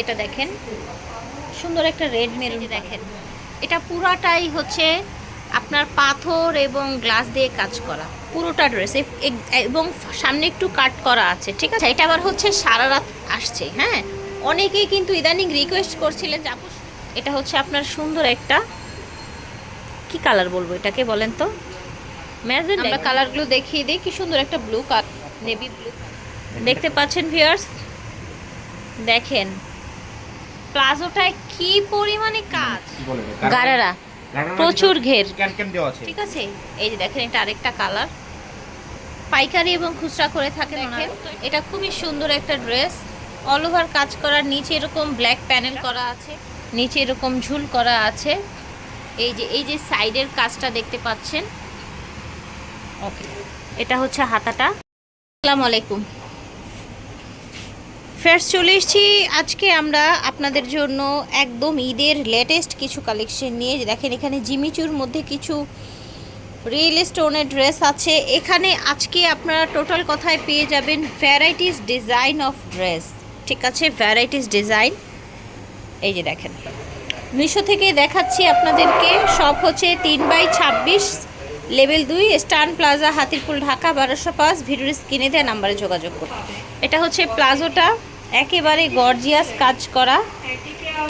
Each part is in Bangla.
এটা দেখেন। সুন্দর একটা রেড মেরুন দেখেন। এটা পুরাটাই হচ্ছে আপনার পাথর এবং গ্লাস দিয়ে কাজ করা। পুরোটা ড্রেস এবং সামনে একটু কাট করা আছে ঠিক আছে? এটা আবার হচ্ছে সারা রাত আসছে হ্যাঁ? অনেকেই কিন্তু ইদানিং রিকোয়েস্ট করছিলেন যে এটা হচ্ছে আপনার সুন্দর একটা কি কালার বলব এটাকে বলেন তো? আমরা কালারগুলো দেখিয়ে দিই। কি সুন্দর একটা ব্লু কালার নেভি ব্লু দেখতে পাচ্ছেন ভিউয়ার্স দেখেন। প্লাজোটায় কি পরিমাণে কাজ? কি বলে এটা? গারারা। প্রচুর ঘের। ঠিক আছে এই যে দেখেন এটা আরেকটা কালার। পাইকারি এবং খুচরা করে থাকে দেখেন। এটা খুবই সুন্দর একটা ড্রেস। অল ওভার কাজ করার নিচে এরকম ব্ল্যাক প্যানেল করা আছে নিচে এরকম ঝুল করা আছে। এই যে এই যে সাইডের কাজটা দেখতে পাচ্ছেন। ওকে এটা হচ্ছে হাতাটা। আসসালামু আলাইকুম। ফেরস চলে এসেছি। আজকে আমরা আপনাদের জন্য একদম ঈদের লেটেস্ট কিছু কালেকশন নিয়ে। দেখেন এখানে জিমিচুর মধ্যে কিছু রিয়েল স্টোনের ড্রেস আছে। এখানে আজকে আপনারা টোটাল কথায় পেয়ে যাবেন ভ্যারাইটিস ডিজাইন অফ ড্রেস ঠিক আছে? ভ্যারাইটিস ডিজাইন এই যে দেখেন। মিশো থেকে দেখাচ্ছি আপনাদেরকে। সব হচ্ছে তিন বাই ছাব্বিশ লেভেল দুই স্টান প্লাজা হাতিরপুল ঢাকা বারোশো পাঁচ ভিডিওর স্ক্রিনে দেওয়া নাম্বারে যোগাযোগ করুন। এটা হচ্ছে প্লাজোটা। একেবারে গর্জিয়াস কাজ করা।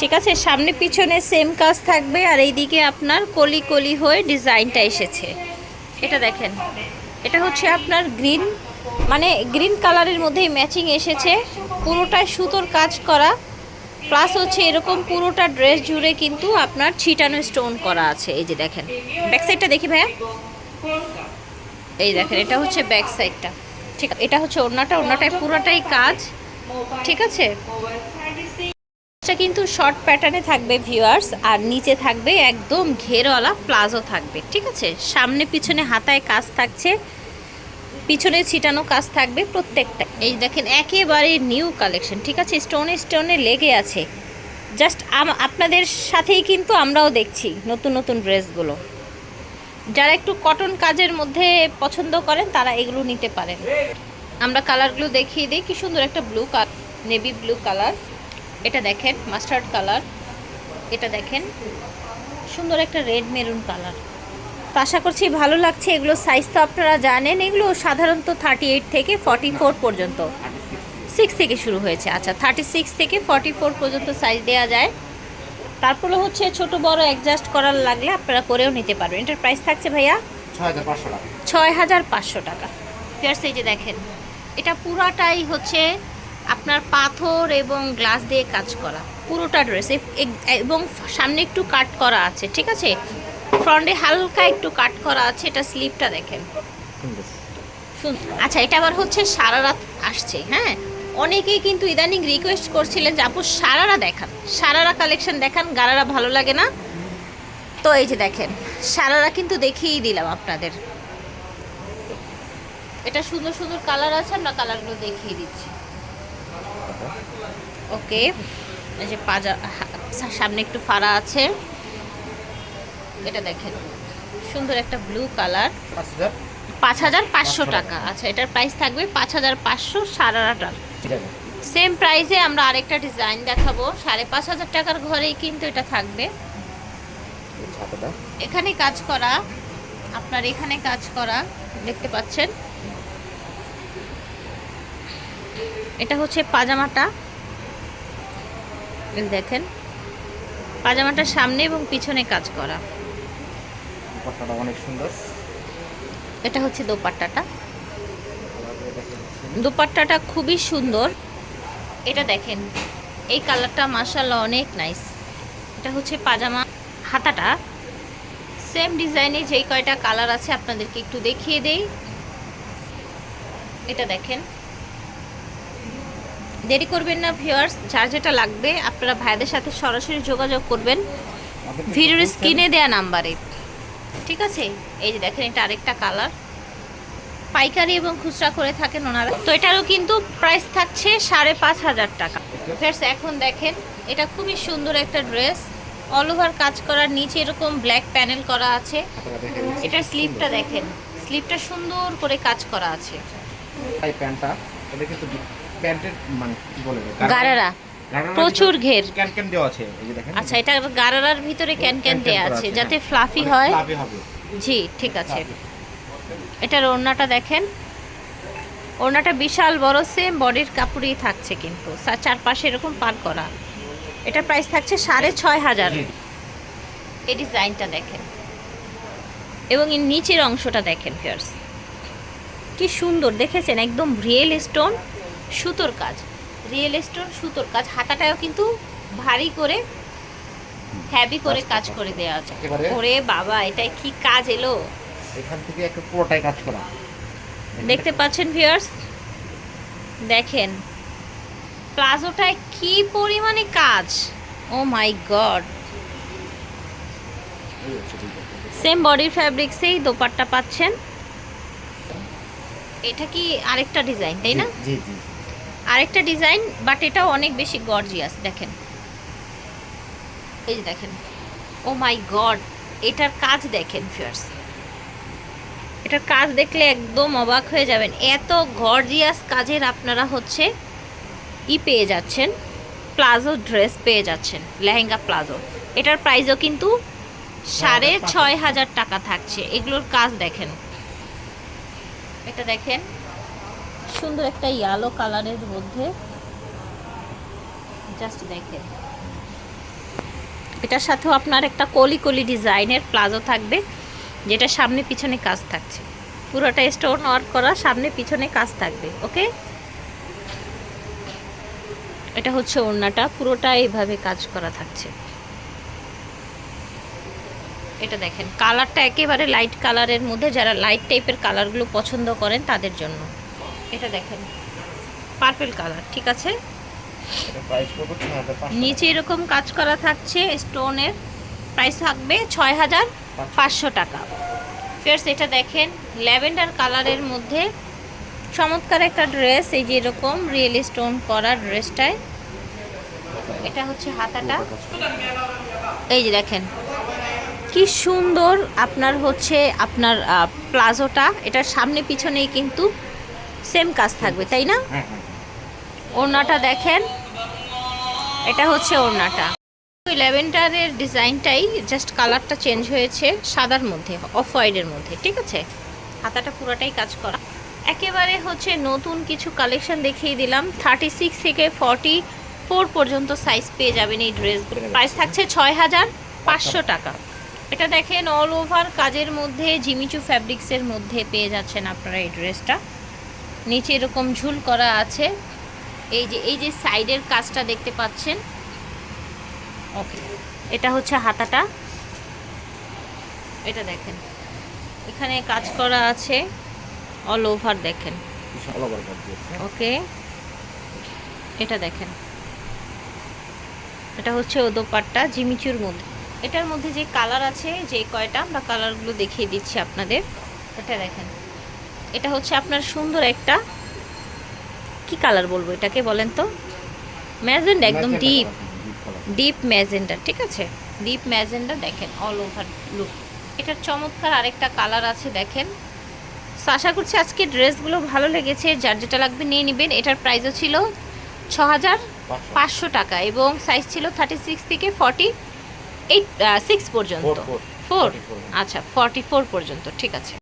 ঠিক আছে সামনে পিছনে সেম কাজ থাকবে আর এইদিকে আপনার কলি কলি হয়ে ডিজাইনটা এসেছে। এটা দেখেন এটা হচ্ছে আপনার গ্রিন মানে গ্রিন কালারের মধ্যেই ম্যাচিং এসেছে। পুরোটাই সুতোর কাজ করা। প্লাস হচ্ছে এরকম পুরোটা ড্রেস জুড়ে কিন্তু আপনার ছিটানো স্টোন করা আছে। এই যে দেখেন ব্যাক সাইডটা দেখি ভাইয়া। এই দেখেন, এটা হচ্ছে ব্যাক সাইডটা ঠিক, এটা হচ্ছে ওড়নাটা, ওড়নাটায় পুরোটাই কাজ। ঠিক আছে? কিন্তু শর্ট প্যাটার্নে থাকবে ভিউয়ার্স আর নিচে থাকবে একদম ঘেরওয়ালা প্লাজো থাকবে। ঠিক আছে? সামনে পিছনে হাতায় কাজ থাকছে, পিছনে ছিটানো কাজ থাকবে প্রত্যেকটা। এই দেখেন, একেবারে নিউ কালেকশন ঠিক আছে? স্টোনে স্টোনে লেগে আছে। জাস্ট আপনাদের সাথেই কিন্তু আমরাও দেখছি নতুন নতুন ড্রেসগুলো যারা একটু কটন কাজের মধ্যে পছন্দ করেন, তারা এগুলো নিতে পারেন। আমরা কালারগুলো দেখিয়ে দিই, কি সুন্দর একটা blue colour navy blue colour এটা দেখেন মাস্টার্ড কালার এটা দেখেন, সুন্দর একটা রেড মেরুন কালার তো আশা করছি ভালো লাগছে, এগুলো সাইজ তো আপনারা জানেন। এগুলো সাধারণত থার্টি এইট থেকে ফর্টি ফোর পর্যন্ত। সিক্স থেকে শুরু হয়েছে। আচ্ছা থার্টি সিক্স থেকে ফর্টি ফোর পর্যন্ত সাইজ দেওয়া যায়। তারপরে হচ্ছে ছোট বড় অ্যাডজাস্ট করার লাগলে আপনারা করেও নিতে পারবেন। এটার প্রাইস থাকছে ভাইয়া? ছয় হাজার পাঁচশো টাকা। ছয় হাজার পাঁচশো টাকা। ফিয়ার্স এই যে দেখেন এটা পুরাটাই হচ্ছে আপনার পাথর এবং গ্লাস দিয়ে কাজ করা। পুরোটা ড্রেস এবং সামনে একটু কাট করা আছে ঠিক আছে? ফ্রন্টে হালকা একটু কাট করা আছে এটা স্লিপটা দেখেন। আচ্ছা এটা আবার হচ্ছে সারা রাত আসছে হ্যাঁ? অনেকেই কিন্তু ইদানিং রিকোয়েস্ট করছিলেন যে আপু সারারা দেখান। সারারা কালেকশন দেখান গারারা ভালো লাগে না। তো এই যে দেখেন সারারা কিন্তু দেখিয়েই দিলাম আপনাদের। এটা সুন্দর সুন্দর কালার আছে আমরা কালারগুলো দেখিয়ে দিচ্ছি। ওকে এই যে পাজা সামনে একটু ফাড়া আছে। এটা দেখেন সুন্দর একটা ব্লু কালার পাঁচ হাজার? পাঁচশো টাকা। আচ্ছা এটার প্রাইস থাকবে পাঁচ হাজার পাঁচশো আছে সেম প্রাইসে আমরা আরেকটা ডিজাইন দেখাবো। সাড়ে পাঁচ হাজার টাকার ঘরেই কিন্তু এটা থাকবে। এখানে কাজ করা আপনার এখানে কাজ করা দেখতে পাচ্ছেন। এটা হচ্ছে পাজামাটা। দেখেন পাজামাটার সামনে এবং পিছনে কাজ করা। অনেক সুন্দর। এটা হচ্ছে দোপাট্টাটা। দোপাট্টাটা খুবই সুন্দর। এটা দেখেন এই কালারটা মাসাল্লাহ অনেক নাইস এটা হচ্ছে পাজামা হাতাটা। সেম ডিজাইনে যেই কয়টা কালার আছে আপনাদেরকে একটু দেখিয়ে দেই। এটা দেখেন। দেরি করবেন না ভিউয়ার্স যার যেটা লাগবে আপনারা ভাইদের সাথে সরাসরি যোগাযোগ করবেন। ভিডিওর স্ক্রিনে দেয়া নাম্বারে। ঠিক আছে? এই যে দেখেন এটা আরেকটা কালার। পাইকারি এবং খুচরা করে থাকেন ওনারা। তো এটারও কিন্তু প্রাইস থাকছে সাড়ে পাঁচ হাজার টাকা। ফ্রেন্ডস এখন দেখেন এটা খুবই সুন্দর একটা ড্রেস অল ওভার কাজ করার নিচে এরকম ব্ল্যাক প্যানেল করা আছে। এটার স্লিপটা দেখেন স্লিপটা সুন্দর করে কাজ করা আছে। এই প্যান্টটা এটা কিন্তু প্যান্টের মানে কি বলে গারারা প্রচুর ঘের। ক্যান ক্যান দেওয়া আছে এই যে দেখেন। আচ্ছা এটা গারারার ভিতরে ক্যান ক্যান ক্যান দেয়া আছে যাতে হ্যাঁ। ফ্লাফি হয়। Fluffy হবে। জি ঠিক আছে। এটার ওড়নাটা দেখেন। ওড়নাটা বিশাল বড় সেম বডির কাপড়ই থাকছে কিন্তু। চারপাশে এরকম পার করা। এটা প্রাইস থাকছে সাড়ে ছয় হাজার। এই ডিজাইনটা দেখেন। এবং এর নিচের অংশটা দেখেন ফিয়ার্স কি সুন্দর দেখেছেন? একদম রিয়েল স্টোন সুতোর কাজ। রিয়েল স্টোন সুতোর কাজ। হাতাটাও কিন্তু ভারী করে হ্যাভি করে কাজ করে দেওয়া আছে? ওরে বাবা এটাই কি কাজ এলো? এখান থেকে একটা পুরোটাই কাজ করা। দেখতে পাচ্ছেন ভিউয়ার্স দেখেন। প্লাজোটায় কি পরিমাণে কাজ? ও মাই গড। সেম বডির ফ্যাব্রিক্সেই দোপাট্টা পাচ্ছেন। এটা কি আরেকটা ডিজাইন তাই না? জি জি আরেকটা ডিজাইন বাট এটাও অনেক বেশি গর্জিয়াস দেখেন। এই যে দেখেন। ও মাই গড এটার কাজ দেখেন ফিয়ার্স এটার কাজ দেখলে একদম অবাক হয়ে যাবেন। এত গর্জিয়াস কাজের আপনারা হচ্ছে ই পেয়ে যাচ্ছেন প্লাজো ড্রেস পেয়ে যাচ্ছেন লেহেঙ্গা প্লাজো। এটার প্রাইসও কিন্তু সাড়ে ছয় হাজার টাকা থাকছে। এগুলোর কাজ দেখেন। এটা দেখেন সুন্দর একটা ইয়ালো কালারের মধ্যে। জাস্ট দেখেন। এটার সাথেও আপনার একটা কলি কলি ডিজাইনের প্লাজো থাকবে। যেটা সামনে পিছনে কাজ থাকছে। পুরোটা স্টোন ওয়ার্ক করা সামনে পিছনে কাজ থাকবে ওকে? এটা হচ্ছে ওড়নাটা পুরোটা এইভাবে কাজ করা থাকছে। এটা দেখেন কালারটা একেবারে লাইট কালারের মধ্যে যারা লাইট টাইপের কালারগুলো পছন্দ করেন তাদের জন্য। এটা দেখেন পার্পেল কালার ঠিক আছে? নিচে এরকম কাজ করা থাকছে স্টোনের প্রাইস থাকবে ছয় হাজার পাঁচশো টাকা। ফেরস এটা দেখেন ল্যাভেন্ডার কালারের মধ্যে চমৎকার একটা ড্রেস এই যে এরকম রিয়েল স্টোন করা ড্রেসটায়। এটা হচ্ছে হাতাটা। এই যে দেখেন কি সুন্দর আপনার হচ্ছে আপনার প্লাজোটা। এটার সামনে পিছনেই কিন্তু সেম কাজ থাকবে তাই না? হ্যাঁ হ্যাঁ। ওড়নাটা দেখেন এটা হচ্ছে ওড়নাটা। ল্যাভেন্ডারের ডিজাইনটাই জাস্ট কালারটা চেঞ্জ হয়েছে সাদার মধ্যে অফ হোয়াইটের মধ্যে ঠিক আছে? হাতাটা পুরোটাই কাজ করা। একেবারে হচ্ছে নতুন কিছু কালেকশন দেখিয়ে দিলাম। থার্টি সিক্স থেকে ফর্টি ফোর পর্যন্ত সাইজ পেয়ে যাবেন এই ড্রেসগুলো প্রাইস থাকছে ছয় হাজার পাঁচশো টাকা। এটা দেখেন অল ওভার কাজের মধ্যে জিমিচু ফ্যাব্রিক্সের মধ্যে পেয়ে যাচ্ছেন আপনারা এই ড্রেসটা নিচে এরকম ঝুল করা আছে। এই যে এই যে সাইডের কাজটা দেখতে পাচ্ছেন ওকে। এটা হচ্ছে হাতাটা। এটা দেখেন। এখানে কাজ করা আছে অল ওভার দেখেন। ওকে। এটা দেখেন। এটা হচ্ছে ওদোপাট্টা জিমিচুর মধ্যে। এটার মধ্যে যে কালার আছে যে কয়টা আমরা কালারগুলো দেখিয়ে দিচ্ছি আপনাদের। এটা দেখেন। এটা হচ্ছে আপনার সুন্দর একটা কি কালার বলব এটাকে বলেন তো? ম্যাজেন্ডা একদম ডিপ। ডিপ ম্যাজেন্ডা ঠিক আছে? ডিপ ম্যাজেন্ডা দেখেন অল ওভার লুক এটার চমৎকার আরেকটা কালার আছে দেখেন। আশা করছি আজকে ড্রেসগুলো ভালো লেগেছে যার যেটা লাগবে নিয়ে নেবেন। এটার প্রাইসও ছিল ছ হাজার পাঁচশো। টাকা এবং সাইজ ছিল থার্টি সিক্স থেকে ফর্টি এইট সিক্স পর্যন্ত. ফোর আচ্ছা ফর্টি ফোর পর্যন্ত ঠিক আছে।